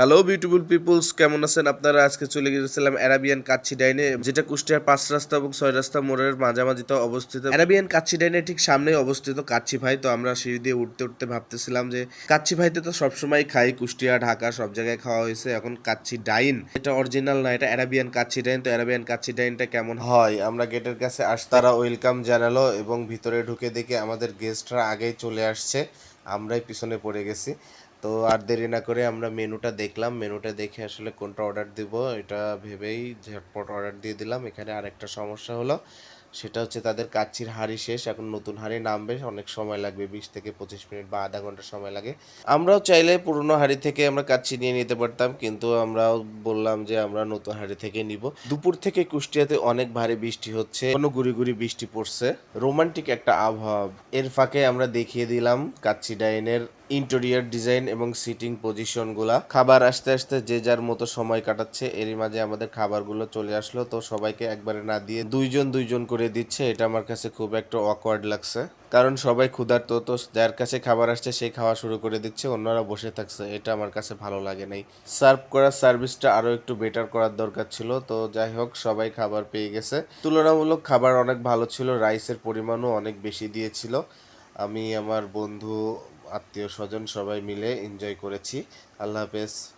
Hello beautiful people's কেমন আছেন আপনারা? আজকে চলে গিয়েছিলাম অ্যারাবিয়ান কাচ্চি ডাইনে, যেটা কুষ্টিয়ার পাঁচ রাস্তা এবং ছয় রাস্তা মোড়ের মাঝামাঝিতে অবস্থিত। অ্যারাবিয়ান কাচ্চি ডাইনে ঠিক সামনেই অবস্থিত কাচ্চি ভাই, তো আমরা সিঁড়ি দিয়ে উঠতে উঠতে ভাবতেছিলাম যে, কাচ্চি ভাইতে তো সবসময় খাই, কুষ্টিয়া, ঢাকা, সব জায়গায় খাওয়া হয়েছে, এখন কাচ্চি ডাইন। এটা অরিজিনাল না, এটা অ্যারাবিয়ান কাচ্চি ডাইন, তো অ্যারাবিয়ান কাচ্চি ডাইনটা কেমন হয়? আমরা গেটের কাছে আস, তারা ওয়েলকাম জানালো এবং ভিতরে ঢুকে দেখে আমাদের গেস্টরা আগেই চলে আসছে, আমরাই পিছনে পড়ে গেছি। তো আর দেরি না করে আমরা মেনুটা দেখলাম। মেনুটা দেখে আসলে কোনটা অর্ডার দিব, এটা ভেবেই ঝটপট অর্ডার দিয়ে দিলাম। এখানে আরেকটা সমস্যা হলো সেটা হচ্ছে তাদের কাচ্চির হাড়ি শেষ, এখন নতুন হাড়ি নামবে, অনেক সময় লাগবে, বিশ থেকে পঁচিশ মিনিট বা আধা ঘণ্টা সময় লাগে। আমরাও চাইলে পুরনো হাড়ি থেকে আমরা কাচ্চি নিয়ে নিতে পারতাম, কিন্তু আমরাও বললাম যে আমরা নতুন হাড়ি থেকে নিব। দুপুর থেকে কুষ্টিয়াতে অনেক ভারী বৃষ্টি হচ্ছে, কোনো গুড়ি গুড়ি বৃষ্টি পড়ছে। রোমান্টিক একটা আবহাওয়া। এর ফাঁকে আমরা দেখিয়ে দিলাম কাচ্চি ডাইনের ইন্টেরিয়ার ডিজাইন এবং সিটিং পজিশনগুলা খাবার আসতে আসতে যে যার মতো সময় কাটাচ্ছে, এরই মাঝে আমাদের খাবারগুলো চলে আসলো, তো সবাইকে একবারে না দিয়ে দুইজন দুইজন করে দিচ্ছে, এটা আমার কাছে খুব একটা অকওয়ার্ড লাগছে। কারণ সবাই ক্ষুধার্ত, তো যার কাছে খাবার আসছে, সে খাওয়া শুরু করে দিচ্ছে, অন্যরা বসে থাকছে, এটা আমার কাছে ভালো লাগে নাই। সার্ভ করার সার্ভিসটা আরও একটু বেটার করার দরকার ছিল, তো যাই হোক, সবাই খাবার পেয়ে গেছে। তুলনামূলক খাবার অনেক ভালো ছিল রাইসের পরিমাণও অনেক বেশি দিয়েছিল। আমি, আমার বন্ধু আত্মীয় স্বজন সবাই মিলে এনজয় করেছি। আল্লাহ হাফেজ।